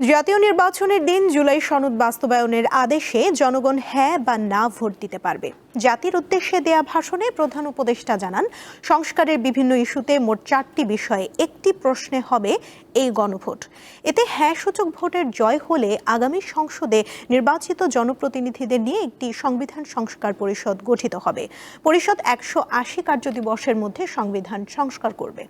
জাতীয় নির্বাচনের দিন জুলাই সনদ বাস্তবায়নের আদেশে জনগণ হ্যাঁ বা না ভোট দিতে পারবে। জাতির উদ্দেশ্যে দেয়া ভাষণে প্রধান উপদেষ্টা জানান, সংস্কারের বিভিন্ন ইস্যুতে মোট চারটি বিষয়ে একটি প্রশ্নে হবে এই গণভোট। এতে হ্যাঁ সূচক ভোটের জয় হলে আগামী সংসদে নির্বাচিত জনপ্রতিনিধিদের নিয়ে একটি সংবিধান সংস্কার পরিষদ গঠিত হবে। পরিষদ একশো আশি কার্যদিবসের মধ্যে সংবিধান সংস্কার করবে।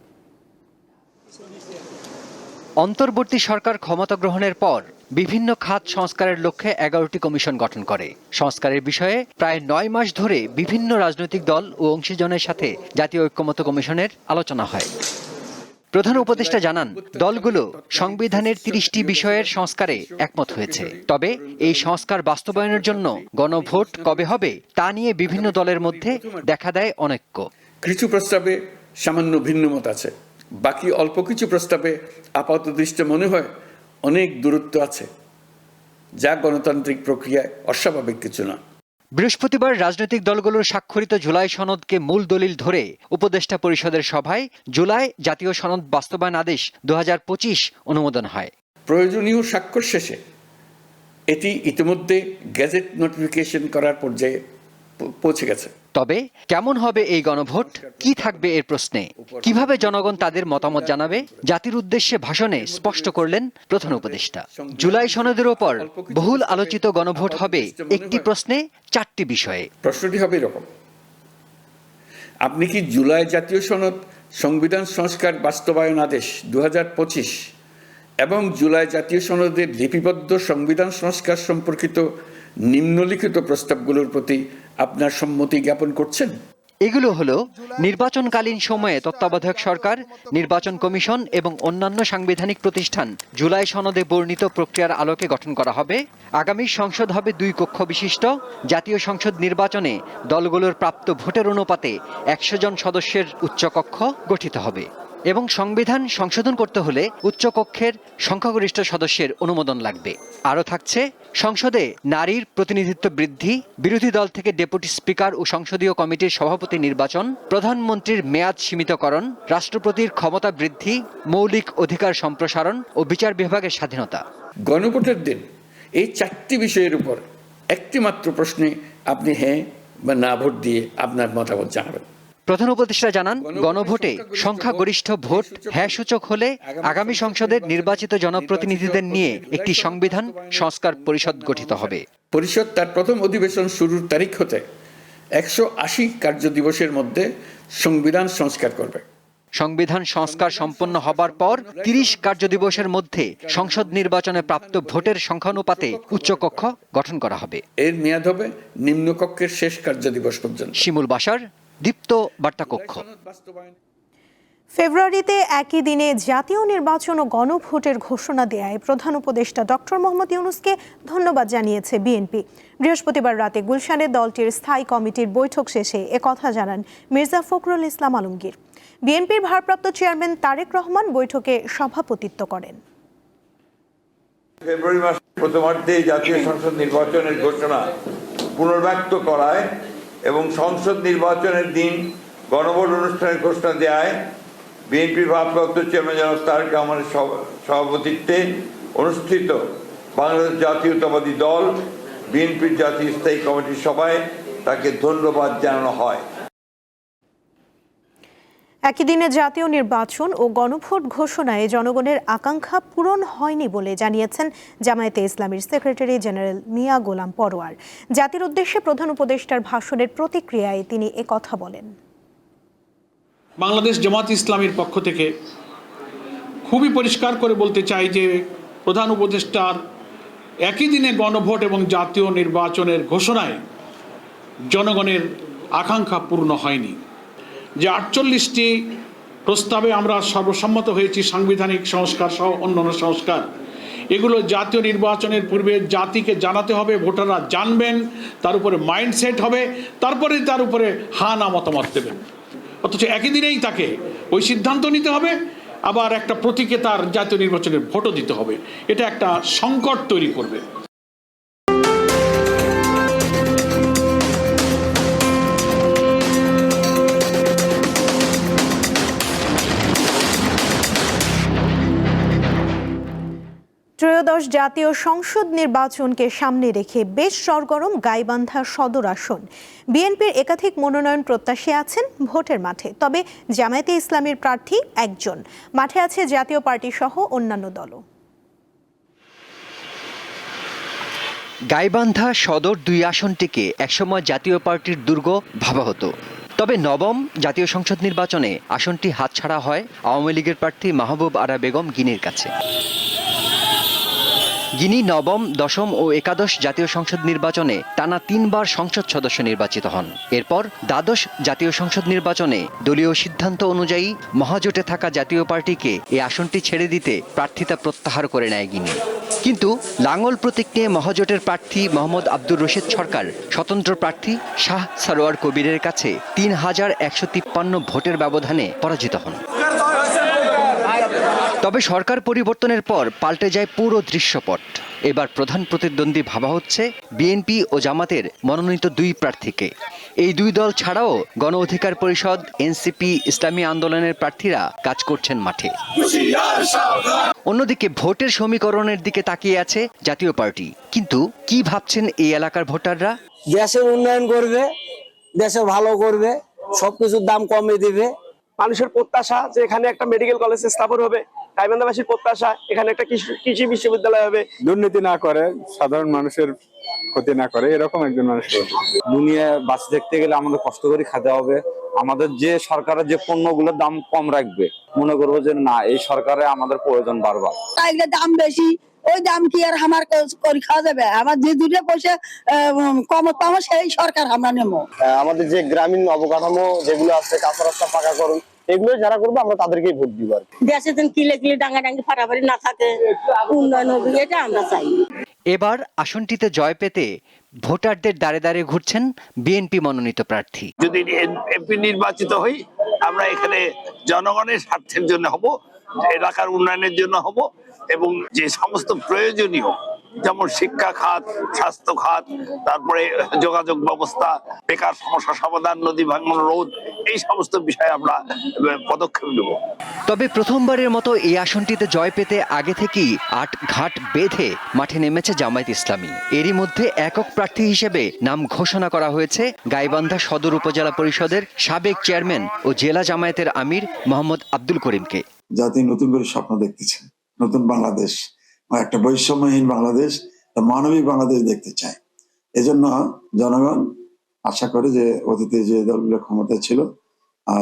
অন্তর্বর্তী সরকার ক্ষমতা গ্রহণের পর বিভিন্ন খাত সংস্কারের লক্ষ্যে এগারোটি কমিশন গঠন করে। সংস্কারের বিষয়ে প্রায় নয় মাস ধরে বিভিন্ন রাজনৈতিক দল ও অংশীজনের সাথে জাতীয় ঐক্যমত্য কমিশনের আলোচনা হয়। প্রধান উপদেষ্টা জানান, দলগুলো সংবিধানের তিরিশটি বিষয়ের সংস্কারে একমত হয়েছে। তবে এই সংস্কার বাস্তবায়নের জন্য গণভোট কবে হবে তা নিয়ে বিভিন্ন দলের মধ্যে দেখা দেয় অনৈক্য। কিছু প্রস্তাবে সামান্য ভিন্নমত আছে। বাকি অল্প কিছু প্রস্তাবে আপাত দৃষ্টে মনে হয় অনেক দূরত্ব আছে যা গণতান্ত্রিক প্রক্রিয়ায় অস্বাভাবিক কিছু না। বৃহস্পতিবার রাজনৈতিক দলগুলোর স্বাক্ষরিত জুলাই সনদকে মূল দলিল ধরে উপদেষ্টা পরিষদের সভায় জুলাই জাতীয় সনদ বাস্তবায়ন আদেশ দু হাজার পঁচিশ অনুমোদন হয়। প্রয়োজনীয় স্বাক্ষর শেষে এটি ইতিমধ্যে গ্যাজেট নোটিফিকেশন করার পর্যায়ে পৌঁছে গেছে। তবে কেমন হবে এই গণভোট? কি থাকবে এর প্রশ্নে? কীভাবে জনগণ তাদের মতামত জানাবে? জাতির উদ্দেশ্যে ভাষণে স্পষ্ট করলেন প্রধান উপদেষ্টা। জুলাই সনদের ওপর বহুল আলোচিত গণভোট হবে একটি প্রশ্নে চারটি বিষয়ে। প্রশ্নটি হবে এরকম। আপনি কি জুলাই জাতীয় সনদ, সংবিধান সংস্কার, বাস্তবায়ন আদেশ দু হাজার পঁচিশ এবং জুলাই জাতীয় সনদের লিপিবদ্ধ সংবিধান সংস্কার সম্পর্কিত নিম্নলিখিত প্রস্তাবগুলোর প্রতি আপনার সম্মতি জ্ঞাপন করছেন? এগুলো হলো নির্বাচনকালীন সময়ে তত্ত্বাবধায়ক সরকার, নির্বাচন কমিশন এবং অন্যান্য সাংবিধানিক প্রতিষ্ঠান জুলাই সনদে বর্ণিত প্রক্রিয়ার আলোকে গঠন করা হবে। আগামী সংসদ হবে দুই কক্ষ বিশিষ্ট। জাতীয় সংসদ নির্বাচনে দলগুলোর প্রাপ্ত ভোটের অনুপাতে একশো জন সদস্যের উচ্চকক্ষ গঠিত হবে। এবং সংবিধান সংশোধন করতে হলে উচ্চকক্ষের সংখ্যাগরিষ্ঠ সদস্যের অনুমোদন লাগবে। আরও থাকছে, সংসদে নারীর প্রতিনিধিত্ব বৃদ্ধি, বিরোধী দল থেকে ডেপুটি স্পিকার ও সংসদীয় কমিটির সভাপতি নির্বাচন, প্রধানমন্ত্রীর মেয়াদ সীমিতকরণ, রাষ্ট্রপতির ক্ষমতা বৃদ্ধি, মৌলিক অধিকার সম্প্রসারণ ও বিচার বিভাগের স্বাধীনতা। গণভোটের দিন এই চারটি বিষয়ের উপর একটি মাত্র প্রশ্নে আপনি হ্যাঁ বা না ভোট দিয়ে আপনার মতামত জানাবেন। প্রধান উপদেষ্টা জানান গণভোটে সংখ্যাগরিষ্ঠ ভোট হ্যাঁ সূচক হলে আগামী সংসদের নির্বাচিত জনপ্রতিনিধিদের নিয়ে একটি সংবিধান সংস্কার পরিষদ গঠিত হবে। পরিষদ তার প্রথম অধিবেশন শুরুর তারিখ হতে একশো আশি কার্যদিবসের মধ্যে সংবিধান সংস্কার করবে। সংবিধান সংস্কার সম্পন্ন হবার পর তিরিশ কার্যদিবসের মধ্যে সংসদ নির্বাচনে প্রাপ্ত ভোটের সংখ্যানুপাতে উচ্চকক্ষ গঠন করা হবে। এর মেয়াদ হবে নিম্নকক্ষের শেষ কার্যদিবস পর্যন্ত। শিমুল বাসার দীপ্ত বার্তা কক্ষ ফেব্রুয়ারিতে একই দিনে জাতীয় নির্বাচন ও গণভোটের ঘোষণা দেয় প্রধান উপদেষ্টা ডক্টর মোহাম্মদ ইউনুসকে ধন্যবাদ জানিয়েছে বিএনপি। বৃহস্পতিবার রাতে গুলশানে দলটির স্থায়ী কমিটির বৈঠক শেষে একথা জানান মির্জা ফখরুল ইসলাম আলমগীর। বিএনপির ভারপ্রাপ্ত চেয়ারম্যান তারেক রহমান বৈঠকে সভাপতিত্ব করেন। ফেব্রুয়ারি মাস প্রথমার্ধে জাতীয় সংসদ নির্বাচনের ঘোষণা পুনর্ব্যক্ত করায় এবং সংসদ নির্বাচনের দিন গণভোট অনুষ্ঠানের ঘোষণা দেয় বিএনপির ভারপ্রাপ্ত চেয়ারম্যান জনাব তারেক রহমানের সভ- সভাপতিত্বে অনুষ্ঠিত বাংলাদেশ জাতীয়তাবাদী দল, বিএনপির জাতীয় স্থায়ী কমিটির সভায় তাকে ধন্যবাদ জানানো হয়। একই দিনে জাতীয় নির্বাচন ও গণভোট ঘোষণায় জনগণের আকাঙ্ক্ষা পূরণ হয়নি বলে জানিয়েছেন জামায়াতে ইসলামীর সেক্রেটারি জেনারেল মিয়া গোলাম পরোয়ার। জাতির উদ্দেশ্যে প্রধান উপদেষ্টার ভাষণের প্রতিক্রিয়ায় তিনি কথা বলেন। বাংলাদেশ জামাত ইসলামীর পক্ষ থেকে খুবই পরিষ্কার করে বলতে চাই যে প্রধান উপদেষ্টার একই দিনে গণভোট এবং জাতীয় নির্বাচনের ঘোষণায় জনগণের আকাঙ্ক্ষা পূর্ণ হয়নি। যে আটচল্লিশটি প্রস্তাবে আমরা সর্বসম্মত হয়েছি সাংবিধানিক সংস্কার সহ অন্যান্য সংস্কার। এগুলো জাতীয় নির্বাচনের পূর্বে জাতিকে জানাতে হবে, ভোটাররা জানবেন, তার উপরে মাইন্ডসেট হবে, তারপরে তার উপরে হা না মতামত দেবেন। অথচ একই দিনেই তাকে ওই সিদ্ধান্ত নিতে হবে, আবার একটা প্রতীকে তার জাতীয় নির্বাচনের ভোটও দিতে হবে। এটা একটা সংকট তৈরি করবে। ত্রয়োদশ জাতীয় সংসদ নির্বাচনকে সামনে রেখে বেশ সরগরম গাইবান্ধা সদর আসন। বিএনপির একাধিক মনোনয়ন প্রত্যাশী আছেন ভোটের মাঠে, তবে জামায়াতে ইসলামীর প্রার্থী একজন। মাঠে আছে জাতীয় পার্টি সহ অন্যান্য দলও। গাইবান্ধা সদর দুই আসনটিকে একসময় জাতীয় পার্টির দুর্গ ভাবা হতো। তবে নবম জাতীয় সংসদ নির্বাচনে আসনটি হাতছাড়া হয় আওয়ামী লীগের প্রার্থী মাহবুব আরা বেগম গিনির কাছে। গিনি নবম, দশম ও একাদশ জাতীয় সংসদ নির্বাচনে টানা তিনবার সংসদ সদস্য নির্বাচিত হন। এরপর দ্বাদশ জাতীয় সংসদ নির্বাচনে দলীয় সিদ্ধান্ত অনুযায়ী মহাজোটে থাকা জাতীয় পার্টিকে এই আসনটি ছেড়ে দিতে প্রার্থিতা প্রত্যাহার করে নেয় গিনি। কিন্তু লাঙ্গল প্রতীক নিয়ে মহাজোটের প্রার্থী মোহাম্মদ আব্দুর রশিদ সরকার, স্বতন্ত্র প্রার্থী শাহ সারোয়ার কবিরের কাছে তিন হাজার একশো তিপ্পান্ন ভোটের ব্যবধানে পরাজিত হন। তবে সরকার পরিবর্তনের পর পাল্টে যায় পুরো দৃশ্যপট। এবার প্রধান প্রতিদ্বন্দ্বী ভাবা হচ্ছে বিএনপি ও জামাতের মনোনীত দুই প্রার্থীকে। এই দুই দল ছাড়াও গণ অধিকার পরিষদ, এনসিপি, ইসলামী আন্দোলনের প্রার্থীরা কাজ করছেন মাঠে। অন্যদিকে ভোটের সমীকরণের দিকে তাকিয়ে আছে জাতীয় পার্টি। কিন্তু কি ভাবছেন এই এলাকার ভোটাররা? দেশের উন্নয়ন করবে, দেশে ভালো করবে, সবকিছুর দাম কমে দিবে। মানুষের প্রত্যাশা যে এখানে একটা মেডিকেল কলেজ স্থাপন হবে গাইবান্ধাবাসীর প্রত্যাশা এখানে একটা কৃষি- বিশ্ববিদ্যালয় হবে। দুর্নীতি না করে সাধারণ মানুষের ক্ষতি না করে এরকম একজন মানুষ দুনিয়া বাঁচে দেখতে গেলে আমাদের কষ্ট করে খেতে হবে। আমাদের যে সরকারের যে পণ্যগুলোর দাম কম রাখবে মনে করব যে না এই সরকারে আমাদের প্রয়োজন বারবার। তাইলে দাম বেশি ওই দাম কি আর আমার করে খাওয়া যাবে? আমার যে দুটো পয়সা কম পাবো সেই সরকার আমরা নেব। আমাদের যে গ্রামীণ অবকাঠামো যেগুলো আছে কাঁচা রাস্তা পাকা করুন এগুলো যারা করবে আমরা তাদেরকেই ভোট দিব আর দেশে দিন কিলে কিলে ডাঙ্গা ডাঙ্গি ফাটাফাটি না থাকে উন্নয়ন হবে এটা আমরা চাই। এবার আসনটিতে জয় পেতে ভোটারদের দাঁড়ে দাঁড়ে ঘুরছেন বিএনপি মনোনীত প্রার্থী। যদি এমপি নির্বাচিত হই আমরা এখানে জনগণের স্বার্থের জন্য হব এলাকার উন্নয়নের জন্য হব এবং যে সমস্ত প্রয়োজনীয় যেমন শিক্ষা খাত স্বাস্থ্য খাত তারপরে যোগাযোগ ব্যবস্থা বেকার সমস্যা সমাধান নদী ভাঙন রোধ এই সমস্ত বিষয়ে আমরা পদক্ষেপ নেব। তবে প্রথমবারের মতো এই আসনটিতে জয় পেতে আগে থেকেই আট ঘাট বেঁধে মাঠে নেমেছে জামায়াত ইসলামী। এরই মধ্যে একক প্রার্থী হিসেবে নাম ঘোষণা করা হয়েছে গাইবান্ধা সদর উপজেলা পরিষদের সাবেক চেয়ারম্যান ও জেলা জামায়াতের আমির মোহাম্মদ আব্দুল করিমকে। জাতি নতুন করে স্বপ্ন দেখতেছে নতুন বাংলাদেশ। একটা বৈষম্যহীন বাংলাদেশ মানবিক বাংলাদেশ দেখতে চায়। এজন্য জনগণ আশা করে যে অতীতে যে দলগুলো ক্ষমতা ছিল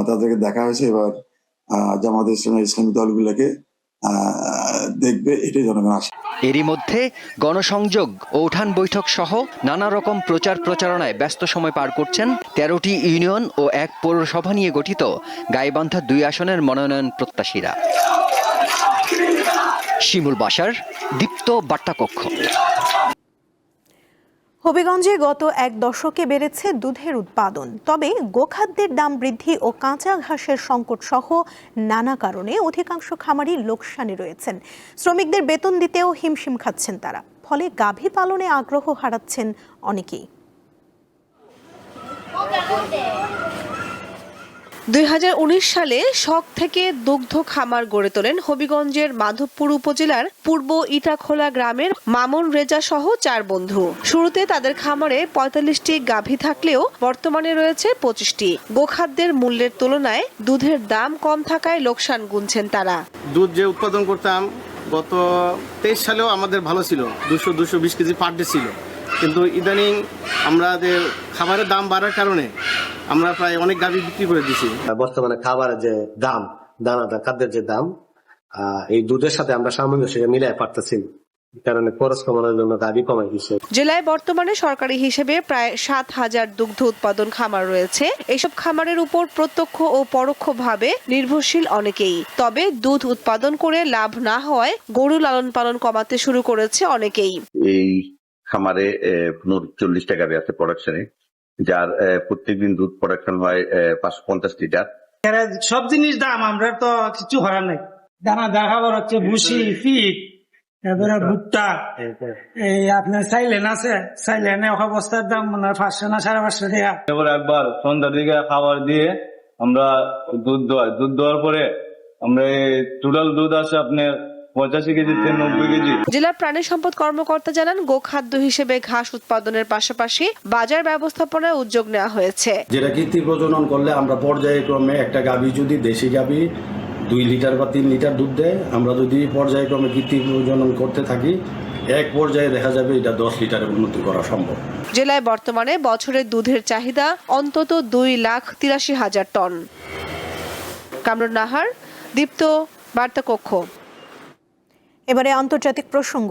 তাদেরকে দেখা হয়েছে, এবার জামাত ইসলাম ইসলামী দলগুলোকে দেখবে, এটাই জনগণ আশা। এরই মধ্যে গণসংযোগ ও উঠান বৈঠক সহ নানা রকম প্রচার প্রচারণায় ব্যস্ত সময় পার করছেন তেরোটি ইউনিয়ন ও এক পৌরসভা নিয়ে গঠিত গাইবান্ধা দুই আসনের মনোনয়ন প্রত্যাশীরা। শিমুল বাসার দীপ্ত বার্তাকক্ষ। হবিগঞ্জে গত এক দশকে বেড়েছে দুধের উৎপাদন। তবে গোখাদ্যের দাম বৃদ্ধি ও কাঁচা ঘাসের সংকট সহ নানা কারণে অধিকাংশ খামারি লোকসানে রয়েছেন। শ্রমিকদের বেতন দিতেও হিমশিম খাচ্ছেন তারা। ফলে গাভী পালনে আগ্রহ হারাচ্ছেন অনেকেই। দুই হাজার উনিশ সালে শখ থেকে দুগ্ধ খামার গড়ে তোলেন হবিগঞ্জের মাধবপুর উপজেলার পূর্ব ইটাখোলা গ্রামের মামুন রেজা সহ চার বন্ধু। শুরুতে তাদের খামারে পঁয়তাল্লিশটি গাভী থাকলেও বর্তমানে রয়েছে পঁচিশটি। গোখাদ্যের মূল্যের তুলনায় দুধের দাম কম থাকায় লোকসান গুনছেন তারা। দুধ যে উৎপাদন করতাম গত তেইশ সালেও আমাদের ভালো ছিল। দুশো দুশো বিশ কেজি পার ছিল। কিন্তু ইদানিং আমাদের খাবারের দাম বাড়ার কারণে আমরা প্রায় অনেক গাভী বিক্রি করে দিছি। বর্তমানে খাবারের যে দাম দানাদার খাদ্যের যে দাম আহ, এই দুধের সাথে আমরা সামঞ্জস্য মিলাই পারতেছি। কারণে খরচ কমানোর জন্য দাবি কমাই দিচ্ছে জেলায় বর্তমানে সরকারি হিসেবে প্রায় সাত হাজার দুগ্ধ উৎপাদন খামার রয়েছে। এসব খামারের উপর প্রত্যক্ষ ও পরোক্ষভাবে নির্ভরশীল অনেকেই। তবে দুধ উৎপাদন করে লাভ না হওয়ায় গরু লালন পালন কমাতে শুরু করেছে অনেকেই। এই খামারে চল্লিশ টাকা আছে প্রোডাকশনে যার প্রত্যেকদিন দুধ প্রোডাকশন হয় পাঁচশো পঞ্চাশ লিটার সব জিনিস দাম আমরা তো কিছু করার নাই। দানা দেখাবার হচ্ছে ভুসি ফিট তারপরে ভুট্টা। এই আপনার সাইলেন আছে? সাইলেনে এক বস্তার দাম মনে হয় পাঁচশো না সাড়ে পাঁচশো টাকা। এবার একবার সন্ধ্যার দিকে খাবার দিয়ে আমরা দুধ দোয়াই দুধ দেওয়ার পরে আমরা এই টোটাল দুধ আছে আপনার পঁচাশি কেজি থেকে নব্বই কেজি। জেলার প্রাণী সম্পদ কর্মকর্তা জানান গোখাদ্য হিসেবে ঘাস উৎপাদনের পাশাপাশি বাজার ব্যবস্থাপনায় উদ্যোগ নেওয়া হয়েছে। যেটা কৃত্রিম প্রজনন করলে আমরা পর্যায়ক্রমে একটা গাভী যদি দেশি গাভী দুই লিটার বা তিন লিটার দুধ দেয় আমরা যদি পর্যায়ক্রমে কৃত্রিম প্রজনন করতে থাকি এক পর্যায়ে দেখা যাবে এটা দশ লিটারে উন্নতি করা সম্ভব। জেলায় বর্তমানে বছরের দুধের চাহিদা অন্তত দুই লাখ তিরাশি হাজার টন। কামরুন নাহার দীপ্ত বার্তা কক্ষ এবারে আন্তর্জাতিক প্রসঙ্গ।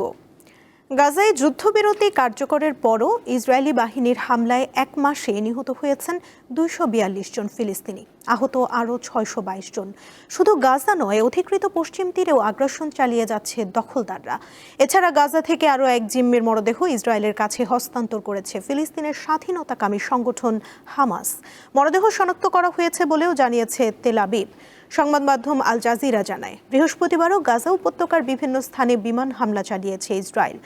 গাজায় যুদ্ধবিরতি কার্যকরের পরও ইসরায়েলি বাহিনীর হামলায় এক মাসে নিহত হয়েছেন দুইশো বিয়াল্লিশ জন ফিলিস্তিনি, আহত আরও ছয়শো বাইশ জন। শুধু গাজা নয়, অধিকৃত পশ্চিম তীরেও আগ্রাসন চালিয়ে যাচ্ছে দখলদাররা। এছাড়া গাজা থেকে আরও এক জিম্মির মরদেহ ইসরায়েলের কাছে হস্তান্তর করেছে ফিলিস্তিনের স্বাধীনতাকামী সংগঠন হামাস। মরদেহ শনাক্ত করা হয়েছে বলেও জানিয়েছে তেল আবিব। সংবাদ মাধ্যম আল জাজিরা জানায়, বৃহস্পতিবারও গাজা উপত্যকার বিভিন্ন স্থানে বিমান হামলা চালিয়েছে ইসরায়েল।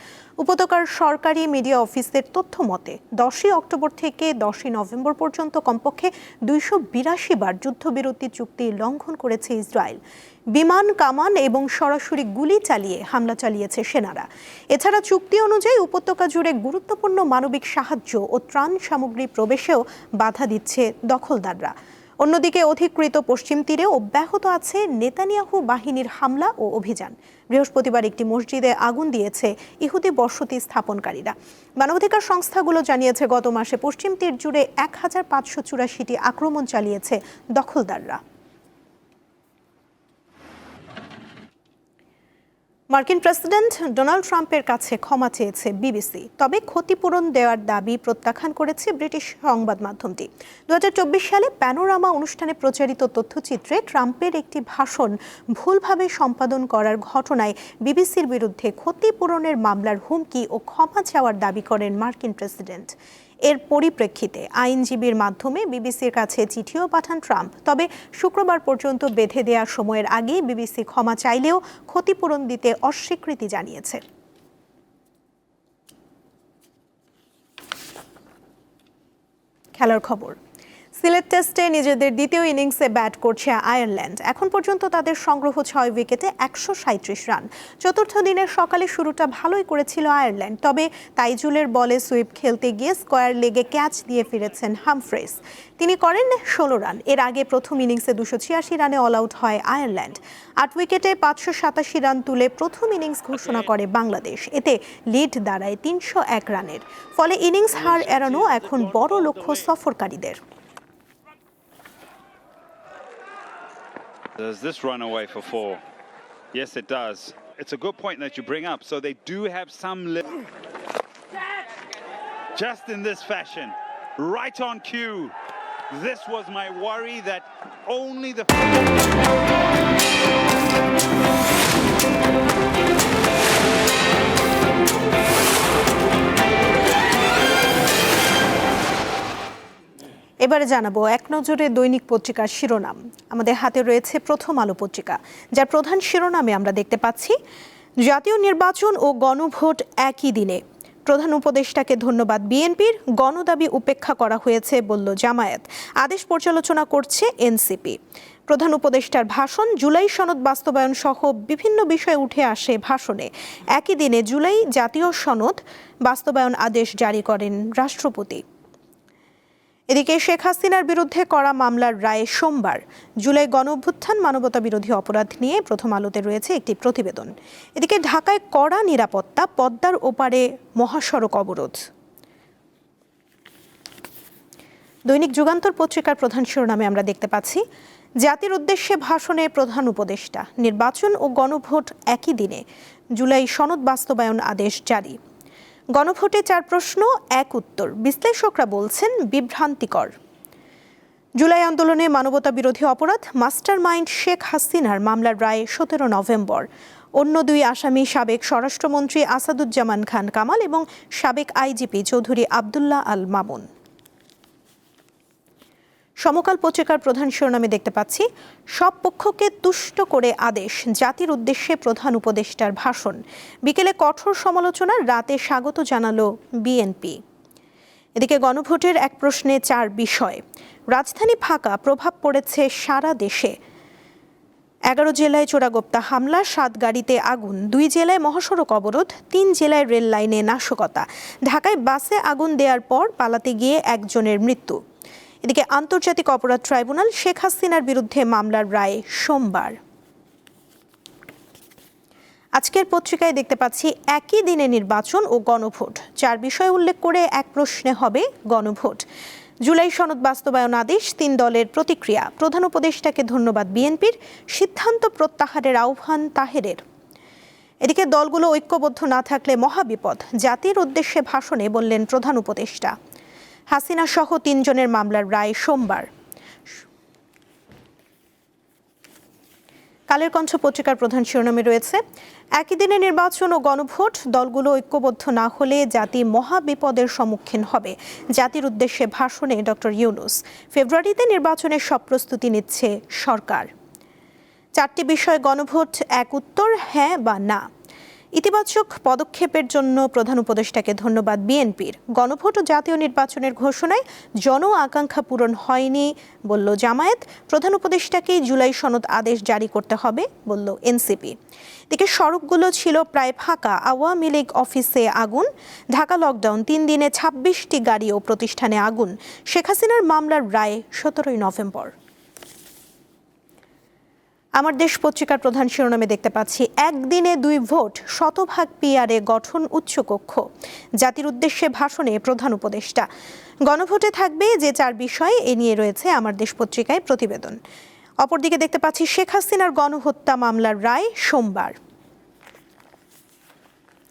উপত্যকার সরকারি মিডিয়া অফিসের তথ্য মতে, দশই অক্টোবর থেকে দশই নভেম্বর পর্যন্ত কমপক্ষে দুইশো বিরাশি বার যুদ্ধবিরতি চুক্তি লঙ্ঘন করেছে ইসরায়েল। বিমান, কামান এবং সরাসরি গুলি চালিয়ে হামলা চালিয়েছে সেনারা। এছাড়া চুক্তি অনুযায়ী উপত্যকা জুড়ে গুরুত্বপূর্ণ মানবিক সাহায্য ও ত্রাণ সামগ্রী প্রবেশেও বাধা দিচ্ছে দখলদাররা। অন্যদিকে অধিকৃত পশ্চিম তীরে অব্যাহত আছে নেতানিয়াহু বাহিনীর হামলা ও অভিযান। বৃহস্পতিবার একটি মসজিদে আগুন দিয়েছে ইহুদি বসতি স্থাপনকারীরা। মানবাধিকার সংস্থাগুলো জানিয়েছে, গত মাসে পশ্চিম তীর জুড়ে এক হাজার পাঁচশো চুরাশিটি আক্রমণ চালিয়েছে দখলদাররা। মার্কিন প্রেসিডেন্ট ডোনাল্ড ট্রাম্পের কাছে ক্ষমা চেয়েছে বিবিসি। তবে ক্ষতিপূরণ দেওয়ার দাবি প্রত্যাখ্যান করেছে ব্রিটিশ সংবাদ মাধ্যমটি। দু হাজার চব্বিশ সালে প্যানোরামা অনুষ্ঠানে প্রচারিত তথ্যচিত্রে ট্রাম্পের একটি ভাষণ ভুলভাবে সম্পাদন করার ঘটনায় বিবিসির বিরুদ্ধে ক্ষতিপূরণের মামলার হুমকি ও ক্ষমা চাওয়ার দাবি করেন মার্কিন প্রেসিডেন্ট। এর পরিপ্রেক্ষিতে আইনজীবীর মাধ্যমে বিবিসির কাছে চিঠিও পাঠান ট্রাম্প। তবে শুক্রবার পর্যন্ত বেঁধে দেওয়ার সময়ের আগেই বিবিসি ক্ষমা চাইলেও ক্ষতিপূরণ দিতে অস্বীকৃতি জানিয়েছে। খেলার খবর। সিলেট টেস্টে নিজেদের দ্বিতীয় ইনিংসে ব্যাট করছে আয়ারল্যান্ড। এখন পর্যন্ত তাদের সংগ্রহ ছয় উইকেটে একশো সাঁত্রিশ রান। চতুর্থ দিনের সকালে শুরুটা ভালোই করেছিল আয়ারল্যান্ড, তবে তাইজুলের বলে সুইপ খেলতে গিয়ে স্কোয়ার লেগে ক্যাচ দিয়ে ফিরেছেন হামফ্রেস তিনি করেন ষোলো রান। এর আগে প্রথম ইনিংসে দুশো ছিয়াশি রানে অল আউট হয় আয়ারল্যান্ড। আট উইকেটে পাঁচশো সাতাশি রান তুলে প্রথম ইনিংস ঘোষণা করে বাংলাদেশ। এতে লিড দাঁড়ায় তিনশো এক রানের। ফলে ইনিংস হার এড়ানো এখন বড় লক্ষ্য সফরকারীদের। Does this run away for four? Yes, it does. It's a good point that you bring up. So they do have some. Just in this fashion, right on cue. This was my worry that only the. এবারে জানাব এক নজরে দৈনিক পত্রিকার শিরোনাম। আমাদের হাতে রয়েছে প্রথম আলো পত্রিকা, যার প্রধান শিরোনামে আমরা দেখতে পাচ্ছি, জাতীয় নির্বাচন ও গণভোট একই দিনে। প্রধান উপদেষ্টাকে ধন্যবাদ, বিএনপির গণদাবি উপেক্ষা করা হয়েছে বলল জামায়াত। আদেশ পর্যালোচনা করছে এনসিপি। প্রধান উপদেষ্টার ভাষণ, জুলাই সনদ বাস্তবায়ন সহ বিভিন্ন বিষয় উঠে আসে ভাষণে। একই দিনে জুলাই জাতীয় সনদ বাস্তবায়ন আদেশ জারি করেন রাষ্ট্রপতি। এদিকে শেখ হাসিনার বিরুদ্ধে করা মামলার রায়ে সোমবার জুলাই গণঅভ্যুত্থান মানবতা বিরোধী অপরাধ নিয়ে প্রথম আলোতে রয়েছে একটি প্রতিবেদন। এদিকে ঢাকায় কড়া নিরাপত্তা, পদ্মার ওপারে মহাসড়ক অবরোধ। দৈনিক যুগান্তর পত্রিকার প্রধান শিরোনামে আমরা দেখতে পাচ্ছি, জাতির উদ্দেশ্যে ভাষণে প্রধান উপদেষ্টা। নির্বাচন ও গণভোট একই দিনে। জুলাই সনদ বাস্তবায়ন আদেশ জারি। গণভোটে চার প্রশ্ন, এক উত্তর। বিশ্লেষকরা বলছেন, বিভ্রান্তিকর। জুলাই আন্দোলনে মানবতা বিরোধী অপরাধ মাস্টার মাইন্ড শেখ হাসিনার মামলার রায় সতেরো নভেম্বর। অন্য দুই আসামি সাবেক স্বরাষ্ট্রমন্ত্রী আসাদুজ্জামান খান কামাল এবং সাবেক আইজিপি চৌধুরী আবদুল্লাহ আল মামুন। সমকাল পত্রিকার প্রধান শিরোনামে দেখতে পাচ্ছি, সব পক্ষকে তুষ্ট করে আদেশ জাতির উদ্দেশ্যে প্রধান উপদেষ্টার ভাষণ। বিকেলে কঠোর সমালোচনা রাতে স্বাগত জানালো বিএনপি। এদিকে গণভোটের এক প্রশ্নে চার বিষয়। রাজধানী ফাঁকা, প্রভাব পড়েছে সারা দেশে। এগারো জেলায় চোরাগোপ্তা হামলা, সাত গাড়িতে আগুন, দুই জেলায় মহাসড়ক অবরোধ, তিন জেলায় রেল লাইনে নাশকতা। ঢাকায় বাসে আগুন দেওয়ার পর পালাতে গিয়ে একজনের মৃত্যু। এদিকে আন্তর্জাতিক অপরাধ ট্রাইব্যুনাল শেখ হাসিনার বিরুদ্ধে মামলার রায় সোমবার। আজকের পত্রিকায় দেখতে পাচ্ছি, একই দিনে নির্বাচন ও গণভোট। চার বিষয় উল্লেখ করে এক প্রশ্নে হবে গণভোট। জুলাই সনদ বাস্তবায়ন আদেশ, তিন দলের প্রতিক্রিয়া। প্রধান উপদেষ্টাকে ধন্যবাদ বিএনপির সিদ্ধান্ত প্রত্যাহারের আহ্বান তাহেরের। এদিকে দলগুলো ঐক্যবদ্ধ না থাকলে মহাবিপদ। জাতির উদ্দেশ্যে ভাষণে বললেন প্রধান উপদেষ্টা। হাসিনা সহ তিনজনের মামলার রায় সোমবার। কালের কণ্ঠ পত্রিকার প্রধান শিরোনামে রয়েছে, একই দিনে নির্বাচন ও গণভোট, দলগুলো ঐক্যবদ্ধ না হলে জাতি মহাবিপদের সম্মুখীন হবে। জাতির উদ্দেশ্যে ভাষণে ডক্টর ইউনুস। ফেব্রুয়ারিতে নির্বাচনের সব প্রস্তুতি নিচ্ছে সরকার। চারটি বিষয় গণভোট এক উত্তর হ্যাঁ বা না। ইতিবাচক পদক্ষেপের জন্য প্রধান উপদেষ্টাকে ধন্যবাদ বিএনপির। গণভোট ও জাতীয় নির্বাচনের ঘোষণায় জন আকাঙ্ক্ষা পূরণ হয়নি বলল জামায়াত। প্রধান উপদেষ্টাকেই জুলাই সনদ আদেশ জারি করতে হবে বলল এনসিপি। দিকে সড়কগুলো ছিল প্রায় ফাঁকা। আওয়ামী লীগ অফিসে আগুন। ঢাকা লকডাউন তিন দিনে ছাব্বিশটি গাড়ি ও প্রতিষ্ঠানে আগুন। শেখ হাসিনার মামলার রায় সতেরোই নভেম্বর। আমার দেশ পত্রিকার প্রধান শিরোনামে দেখতে পাচ্ছি, একদিনে দুই ভোট, শতভাগ পিয়ারে গঠন উচ্চকক্ষ জাতির উদ্দেশ্যে ভাষণে প্রধান উপদেষ্টা। গণভোটে থাকবে যে চার বিষয়, এ নিয়ে রয়েছে আমার দেশ পত্রিকায় প্রতিবেদন। অপরদিকে দেখতে পাচ্ছি, শেখ হাসিনার গণহত্যা মামলার রায় সোমবার।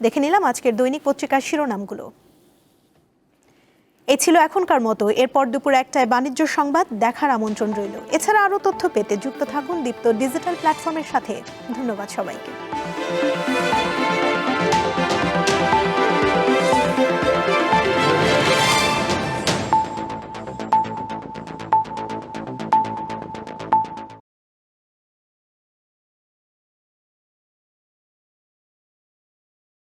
দেখে নিলাম আজকের দৈনিক পত্রিকার শিরোনামগুলো। এ ছিল এখনকার মতো। এরপর দুপুর একটায় বাণিজ্য সংবাদ, দেখার আমন্ত্রণ রইল। এছাড়া আরও তথ্য পেতে যুক্ত থাকুন দীপ্ত ডিজিটাল প্ল্যাটফর্মের সাথে। ধন্যবাদ সবাইকে।